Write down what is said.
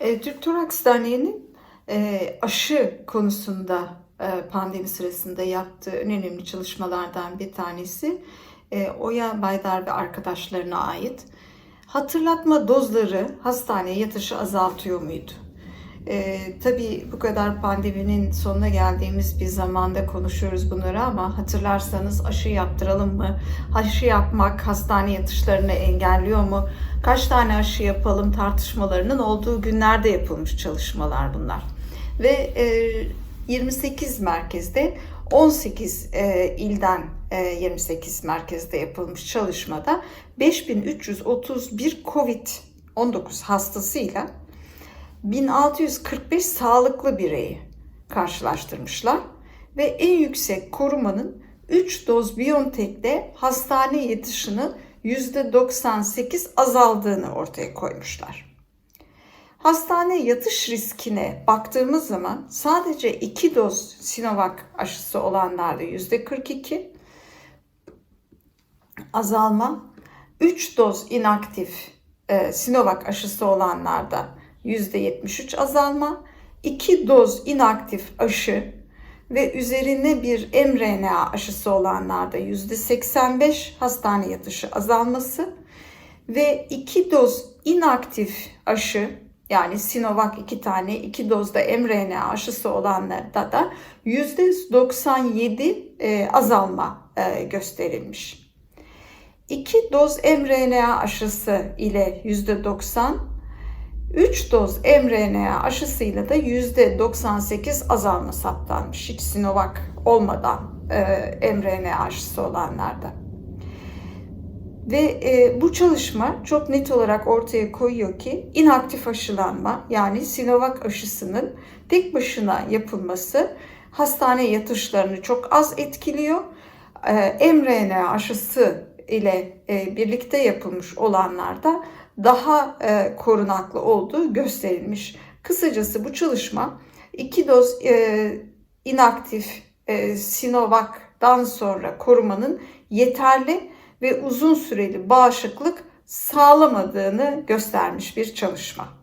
E, Türk Toraks Derneği'nin e, aşı konusunda e, pandemi sırasında yaptığı en önemli çalışmalardan bir tanesi e, Oya Baydar ve arkadaşlarına ait. Hatırlatma dozları hastaneye yatışı azaltıyor muydu? E, tabii bu kadar pandeminin sonuna geldiğimiz bir zamanda konuşuyoruz bunları ama hatırlarsanız aşı yaptıralım mı? Aşı yapmak hastane yatışlarını engelliyor mu? Kaç tane aşı yapalım tartışmalarının olduğu günlerde yapılmış çalışmalar bunlar. Ve e, 28 merkezde 18 e, ilden e, 28 merkezde yapılmış çalışmada 5331 COVID-19 hastasıyla 1645 sağlıklı bireyi karşılaştırmışlar ve en yüksek korumanın 3 doz Biontech'te hastane yatışını %98 azaldığını ortaya koymuşlar. Hastane yatış riskine baktığımız zaman sadece 2 doz Sinovac aşısı olanlarda %42 azalma, 3 doz inaktif e, Sinovac aşısı olanlarda %73 azalma, 2 doz inaktif aşı ve üzerine bir mRNA aşısı olanlarda %85 hastane yatışı azalması ve 2 doz inaktif aşı yani Sinovac 2 tane 2 dozda mRNA aşısı olanlarda da %97 e, azalma e, gösterilmiş. 2 doz mRNA aşısı ile %90 3 doz mRNA aşısıyla da %98 azalma saptanmış. Hiç Sinovac olmadan e, mRNA aşısı olanlarda. Ve e, bu çalışma çok net olarak ortaya koyuyor ki inaktif aşılanma yani Sinovac aşısının tek başına yapılması hastane yatışlarını çok az etkiliyor. E, mRNA aşısı ile e, birlikte yapılmış olanlarda daha e, korunaklı olduğu gösterilmiş. Kısacası bu çalışma iki doz e, inaktif e, Sinovac'dan sonra korumanın yeterli ve uzun süreli bağışıklık sağlamadığını göstermiş bir çalışma.